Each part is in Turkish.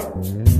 うん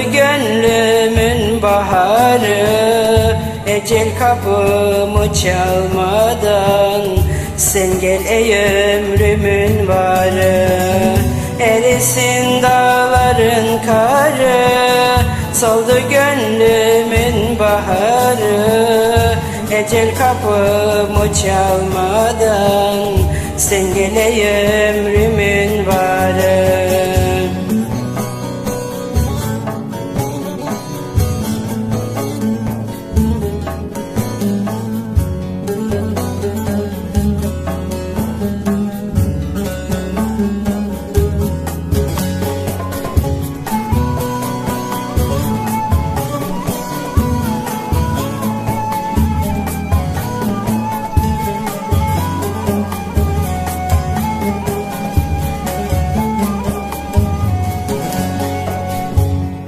Soldu gönlümün baharı Ecel kapımı çalmadan Sen gel ey ömrümün varı. Erisin dağların karı Soldu gönlümün baharı. Ecel kapımı çalmadan Sen gel ey ömrümün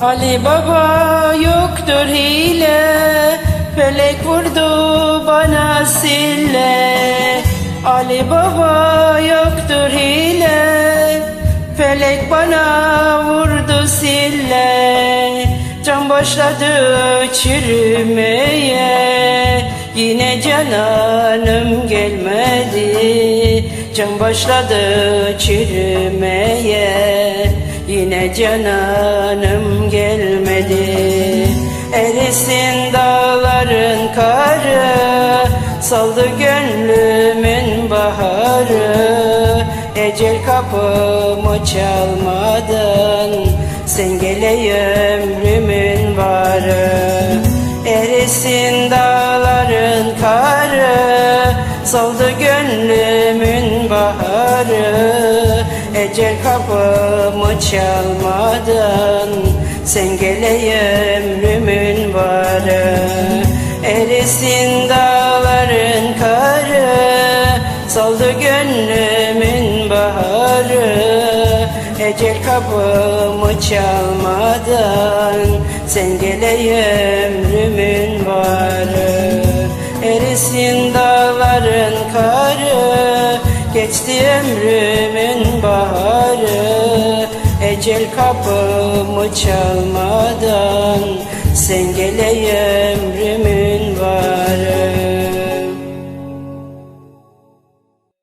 Ali Baba yoktur hile Felek vurdu bana sille. Ali Baba yoktur hile Felek bana vurdu sille. Can başladı çürümeye Yine cananım gelmedi. Can başladı çürümeye Yine cananım gelmedi. Erisin dağların karı Saldı gönlümün baharı. Ecel kapımı çalmadan Sen gel ey ömrümün varı. Erisin dağların Ecel kapımı çalmadan Sen gel ey ömrümün varı. Erisin dağların karı Soldu gönlümün baharı. Ecel kapımı çalmadan Sen gel ey ömrümün varı. Erisin Geçti ömrümün baharı. Ecel kapımı çalmadan Sen gel ey